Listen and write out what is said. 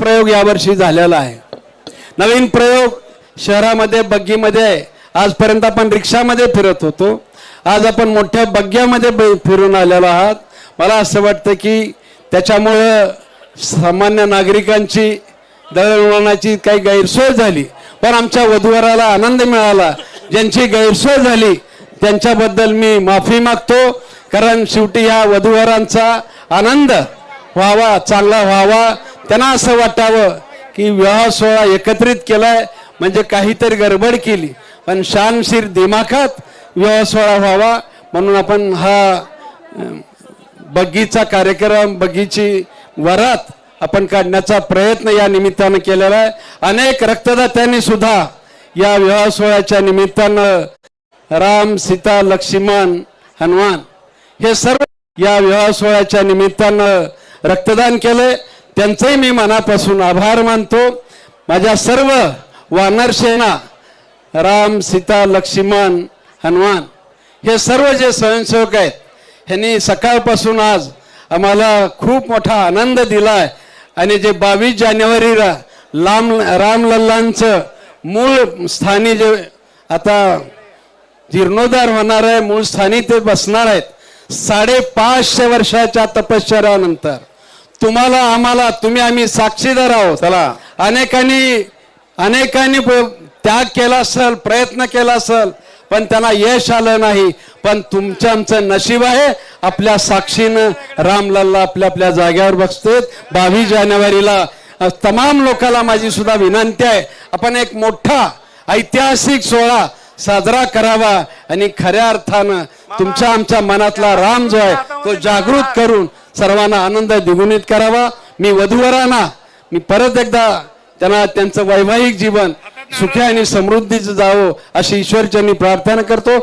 प्रयोग यावर्षी झालेला आहे. नवीन प्रयोग शहरामध्ये बग्गीमध्ये आजपर्यंत आपण रिक्षामध्ये फिरत होतो. आज आपण मोठ्या बग्ग्यामध्ये ब- फिरून आलेलो आहात. मला असं वाटतं की त्याच्यामुळं सामान्य नागरिकांची दळणवळणाची काही गैरसोय झाली. पण आमच्या वधूवराला आनंद मिळाला. ज्यांची गैरसोय झाली त्यांच्याबद्दल मी माफी मागतो. कारण शेवटी ह्या वधूवरांचा आनंद व्हावा चांगला व्हावा. त्यांना असं वाटावं की विवाह सोहळा एकत्रित केलाय म्हणजे काहीतरी गडबड केली. पण शानशीर दिमाखात विवाह सोहळा व्हावा म्हणून आपण हा बगीचा बग्गीचा कार्यक्रम बग्गीची वरात आपण काढण्याचा प्रयत्न या निमित्तानं केलेला आहे. अनेक रक्तदात्यांनी सुद्धा या विवाह सोहळ्याच्या निमित्तानं राम सीता लक्ष्मण हनुमान हे सर्व या विवाह सोहळ्याच्या निमित्तानं रक्तदान केलंय. त्यांचंही मी मनापासून आभार मानतो. माझ्या सर्व वानर सेना राम सीता लक्ष्मण हनुमान हे सर्व जे स्वयंसेवक आहेत ह्यांनी सकाळपासून आज आम्हाला खूप मोठा आनंद दिला आहे आणि जे बावीस जानेवारीला लाम रामलल्लांचं मूळ स्थानी जे आता जीर्णोद्धार होणार आहे मूळ स्थानी ते बसणार आहेत साडेपाचशे वर्षाच्या तपश्चर्यानंतर. तुम्हाला आम्हाला तुम्ही आम्ही साक्षीदार आहोत. चला. अनेकांनी अनेकांनी त्याग केला असेल प्रयत्न केला असेल पण त्यांना यश आलं नाही. पण तुमचं आमचं नशीब आहे. आपल्या साक्षीनं रामलल्ला आपल्या आपल्या जाग्यावर बसतेत बावीस जानेवारीला तमाम लोकांना माझी सुद्धा विनंती आहे. आपण एक मोठा ऐतिहासिक सोहळा साजरा करावा. आणि खऱ्या अर्थानं तुमच्या आमच्या मनातला राम जो आहे तो जागृत करून सर्वांना आनंद द्विगुणित करावा. मी वधूवरांना मी परत एकदा त्यांना त्यांचं वैवाहिक जीवन सुखी आणि समृद्धीचं जावं अशी ईश्वरचरणी प्रार्थना करतो.